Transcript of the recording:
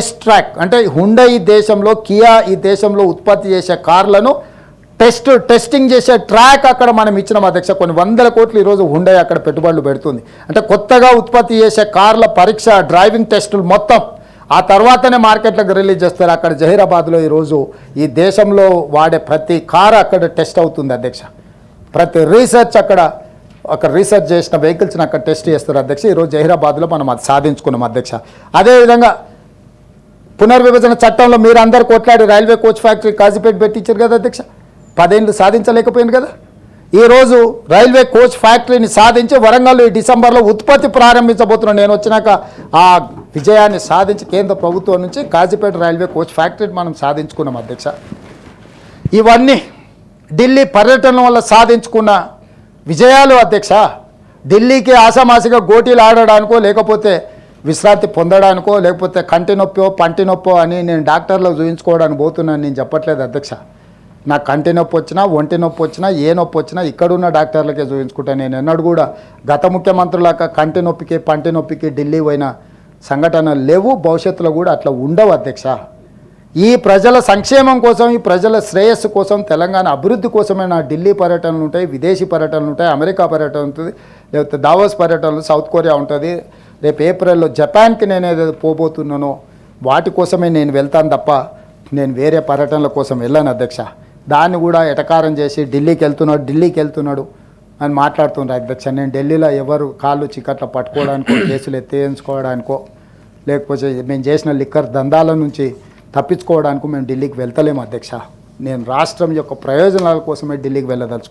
Test track అంటే Hyundai ఈ దేశంలో కియా ఈ దేశంలో ఉత్పత్తి చేసే కార్లను టెస్ట్ టెస్టింగ్ చేసే ట్రాక్ అక్కడ మనం ఇచ్చినాం అధ్యక్ష. కొన్ని వందల కోట్లు ఈరోజు హుండై అక్కడ పెట్టుబడులు పెడుతుంది. అంటే కొత్తగా ఉత్పత్తి చేసే కార్ల పరీక్ష డ్రైవింగ్ టెస్టులు మొత్తం ఆ తర్వాతనే మార్కెట్లకు రిలీజ్ చేస్తారు. అక్కడ జహీరాబాద్లో ఈరోజు ఈ దేశంలో వాడే ప్రతి కారు అక్కడ టెస్ట్ అవుతుంది అధ్యక్ష. ప్రతి రీసెర్చ్ అక్కడ అక్కడ రీసెర్చ్ చేసిన వెహికల్స్ని అక్కడ టెస్ట్ చేస్తారు అధ్యక్ష. ఈరోజు జహీరాబాద్లో మనం అది సాధించుకున్నాం అధ్యక్ష. అదేవిధంగా పునర్విభజన చట్టంలో మీరు అందరు కొట్లాడి రైల్వే కోచ్ ఫ్యాక్టరీ కాజీపేట పెట్టించారు కదా అధ్యక్ష? పదేళ్ళు సాధించలేకపోయింది కదా? ఈరోజు రైల్వే కోచ్ ఫ్యాక్టరీని సాధించి వరంగల్లో ఈ డిసెంబర్లో ఉత్పత్తి ప్రారంభించబోతున్నాను నేను వచ్చినాక ఆ విజయాన్ని సాధించి కేంద్ర ప్రభుత్వం నుంచి కాజీపేట రైల్వే కోచ్ ఫ్యాక్టరీని మనం సాధించుకున్నాం అధ్యక్ష. ఇవన్నీ ఢిల్లీ పర్యటన వల్ల సాధించుకున్న విజయాలు అధ్యక్ష. ఢిల్లీకి ఆసామాసిగా గోటీలు ఆడడానికో లేకపోతే విశ్రాంతి పొందడానికో లేకపోతే కంటి నొప్పో పంటి నొప్పో అని నేను డాక్టర్లో చూపించుకోవడానికి పోతున్నాను. నేను చెప్పట్లేదు అధ్యక్ష. నాకు కంటి నొప్పి వచ్చినా ఒంటి నొప్పి వచ్చినా ఏ నొప్పి వచ్చినా ఇక్కడున్న డాక్టర్లకే చూపించుకుంటాను నేను ఎన్నడూ కూడా గత ముఖ్యమంత్రులక కంటి నొప్పికి పంటి నొప్పికి ఢిల్లీ పోయిన సంఘటనలు లేవు. భవిష్యత్తులో కూడా అట్లా ఉండవు అధ్యక్ష. ఈ ప్రజల సంక్షేమం కోసం ఈ ప్రజల శ్రేయస్సు కోసం తెలంగాణ అభివృద్ధి కోసమే నా ఢిల్లీ పర్యటనలు ఉంటాయి విదేశీ పర్యటనలు ఉంటాయి అమెరికా పర్యటన ఉంటుంది లేకపోతే దావోస్ పర్యటనలు సౌత్ కొరియా ఉంటుంది రేపు ఏప్రిల్లో జపాన్కి నేను ఏదైతే పోబోతున్నానో వాటి కోసమే నేను వెళ్తాను తప్ప నేను వేరే పర్యటనల కోసం వెళ్ళాను అధ్యక్ష. దాన్ని కూడా ఎటకారం చేసి ఢిల్లీకి వెళ్తున్నాడు ఢిల్లీకి వెళ్తున్నాడు అని మాట్లాడుతున్నారు అధ్యక్ష. నేను ఢిల్లీలో ఎవరు కాళ్ళు చిక్కట్ల పట్టుకోవడానికో కేసులు ఎత్తేయించుకోవడానికో లేకపోతే మేము చేసిన లిక్కర్ దందాల నుంచి తప్పించుకోవడానికి మేము ఢిల్లీకి వెళ్తలేము అధ్యక్ష. నేను రాష్ట్రం యొక్క ప్రయోజనాల కోసమే ఢిల్లీకి వెళ్ళదలుచుకున్నాను